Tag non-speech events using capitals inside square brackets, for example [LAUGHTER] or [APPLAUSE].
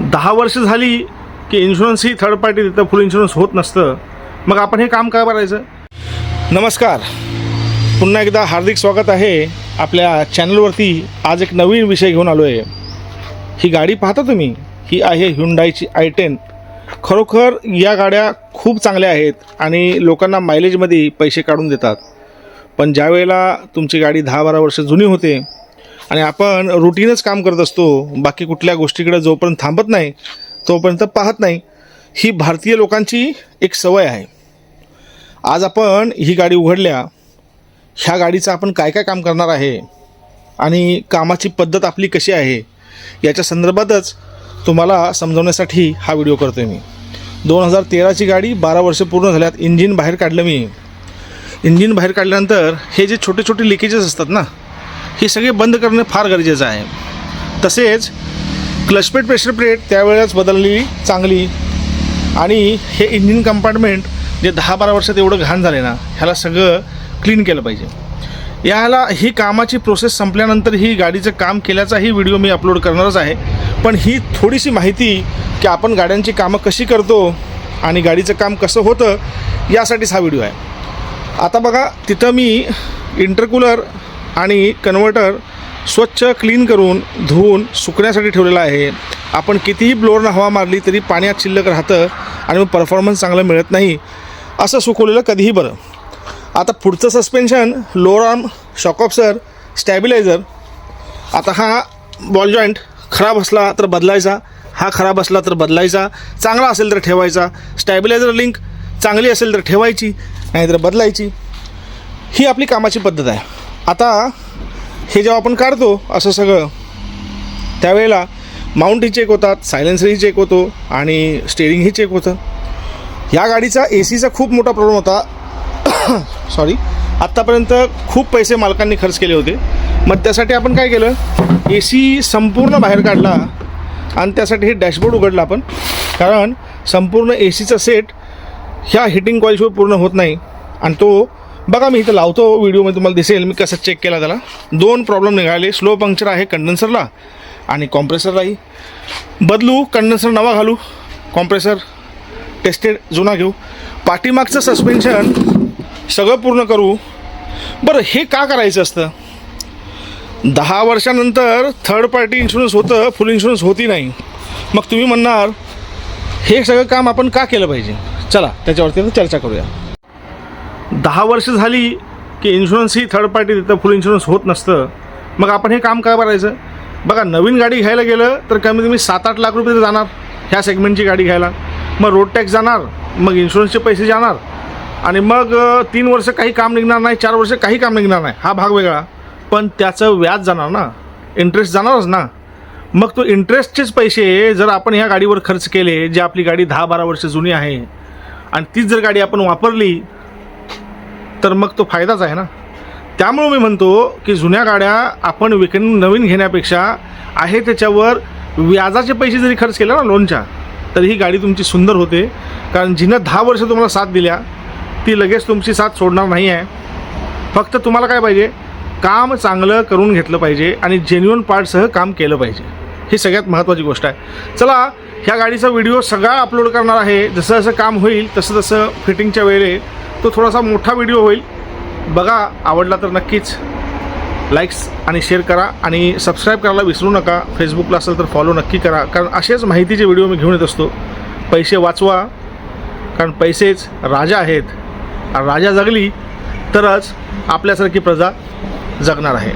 दहा वर्ष झाली की इन्शुरन्स ही थर्ड पार्टी देतं फुल इन्शुरन्स होत नसतं. मग आपण हे काम काय करायचं? नमस्कार. पुन्हा एकदा हार्दिक स्वागत आहे आपल्या चॅनलवरती आज एक नवीन विषय घेऊन आलो आहे ही गाडी पाहता तुम्ही? ही आहे ह्युंडाईची आय टेन खरोखर या गाड्या खूप चांगल्या आहेत आणि लोकांना मायलेजमध्ये पैसे काढून देतात. पण ज्या वेळेला तुमची गाडी दहा बारा वर्ष जुनी होते आणि आपण रुटीनच काम करत असतो बाकी कुठल्या गोष्टीकडे जोपर्यंत थांबत नाही तोपर्यंत पाहत नाही. ही भारतीय लोकांची एक सवय आहे. आज आपण ही गाडी उघडल्या ह्या गाडीचं आपण काय काय काम करणार आहे आणि कामाची पद्धत आपली कशी आहे याच्या संदर्भातच तुम्हाला समजवण्यासाठी हा व्हिडिओ करतो मी. दोन हजार तेराची गाडी बारा वर्ष पूर्ण झाल्यात इंजिन बाहेर काढलं मी. इंजिन बाहेर काढल्यानंतर हे जे छोटे छोटे लिकेजेस असतात ना हे सगळे बंद करणे फार गरजेचं आहे. तसेच क्लचपेट प्रेशर प्लेट त्यावेळेस बदलली चांगली. आणि हे इंजिन कंपार्टमेंट जे दहा बारा वर्षात एवढं घाण झाले ना ह्याला सगळं क्लीन केलं पाहिजे. याला ही कामाची प्रोसेस संपल्यानंतर ही गाडीचं काम केल्याचाही व्हिडिओ मी अपलोड करणारच आहे. पण ही थोडीशी माहिती की आपण गाड्यांची कामं कशी करतो आणि गाडीचं काम कसं होतं यासाठीच हा व्हिडिओ आहे. आता बघा तिथं मी इंटरकूलर आणि कन्व्हर्टर स्वच्छ क्लीन करून धुवून सुकण्यासाठी ठेवलेलं आहे. आपण कितीही ब्लोअरनं हवा मारली तरी पाण्यात शिल्लक राहतं आणि मग परफॉर्मन्स चांगलं मिळत नाही असं सुकवलेलं कधीही बरं. आता पुढचं suspension lower arm shock absorber stabiliser आता हा बॉल जॉईंट खराब असला तर बदलायचा हा खराब असला तर बदलायचा चांगला असेल तर ठेवायचा स्टॅबिलायझर लिंक चांगली असेल तर ठेवायची नाहीतर बदलायची. ही आपली कामाची पद्धत आहे. आता हे जेव्हा आपण काढतो असं सगळं त्यावेळेला माउंटही चेक होतात सायलेन्सरही चेक होतो आणि स्टेअरिंगही चेक होतं. या गाडीचा ए सीचा खूप मोठा प्रॉब्लेम होता. [COUGHS] सॉरी आत्तापर्यंत खूप पैसे मालकांनी खर्च केले होते. मग त्यासाठी आपण काय केलं? ए सी संपूर्ण बाहेर काढला आणि त्यासाठी हे डॅशबोर्ड उघडला आपण. कारण संपूर्ण ए सीचा सेट ह्या हिटिंग कॉईलशिवाय पूर्ण होत नाही. आणि तो बघा मी इथं लावतो व्हिडिओमध्ये तुम्हाला दिसेल मी कसं चेक केला त्याला. दोन प्रॉब्लेम निघाले. स्लो पंक्चर आहे कंडेन्सरला आणि कॉम्प्रेसरलाही बदलू कंडेन्सर नवा घालू कॉम्प्रेसर टेस्टेड जुना घेऊ. पाठीमागचं सस्पेन्शन सगळं पूर्ण करू. बरं हे का करायचं असतं? दहा वर्षानंतर थर्ड पार्टी इन्शुरन्स होतं फुल इन्शुरन्स होती नाही. मग तुम्ही म्हणणार हे सगळं काम आपण का केलं पाहिजे? चला त्याच्यावरती चर्चा करूया. दहा वर्ष झाली की इन्शुरन्स ही थर्ड पार्टी देतं फुल इन्शुरन्स होत नसतं. मग आपण हे काम काय करायचं? बघा नवीन गाडी घ्यायला गेलं तर कमीत कमी सात आठ लाख रुपये तर जाणार ह्या सेगमेंटची गाडी घ्यायला. मग रोड टॅक्स जाणार मग इन्शुरन्सचे पैसे जाणार. आणि मग तीन वर्ष काही काम निघणार नाही चार वर्ष काही काम निघणार नाही. हा भाग वेगळा. पण त्याचं व्याज जाणार ना. इंटरेस्ट जाणारच ना. मग तो इंटरेस्टचेच पैसे जर आपण ह्या गाडीवर खर्च केले जे आपली गाडी दहा बारा वर्ष जुनी आहे आणि तीच जर गाडी आपण वापरली तर मग तो फायदाच आहे ना. त्यामुळं मी म्हणतो की जुन्या गाड्या आपण विकून नवीन घेण्यापेक्षा आहे त्याच्यावर व्याजाचे पैसे जरी खर्च केले ना लोनच्या तर ही गाडी तुमची सुंदर होते. कारण जिनं दहा वर्ष तुम्हाला साथ दिल्या ती लगेच तुमची साथ सोडणार नाही आहे फक्त तुम्हाला काय पाहिजे? काम चांगलं करून घेतलं पाहिजे आणि जेन्युअन पार्टसह काम केलं पाहिजे. ही सगळ्यात महत्त्वाची गोष्ट आहे. चला ह्या गाडीचा व्हिडिओ सगळा अपलोड करणार आहे. जसं जसं काम होईल तसं तसं फिटिंगच्या वेळे तो थोडासा मोठा व्हिडिओ होईल. बघा आवडला तर नक्कीच लाईक्स आणि शेअर करा आणि सबस्क्राईब करायला विसरू नका. फेसबुकला असेल तर फॉलो नक्की करा. कारण असेच माहितीचे व्हिडिओ मी घेऊन येत असतो. पैसे वाचवा कारण पैसेच राजा आहेत. राजा जगली तरच आपल्यासारखी प्रजा जगणार आहे.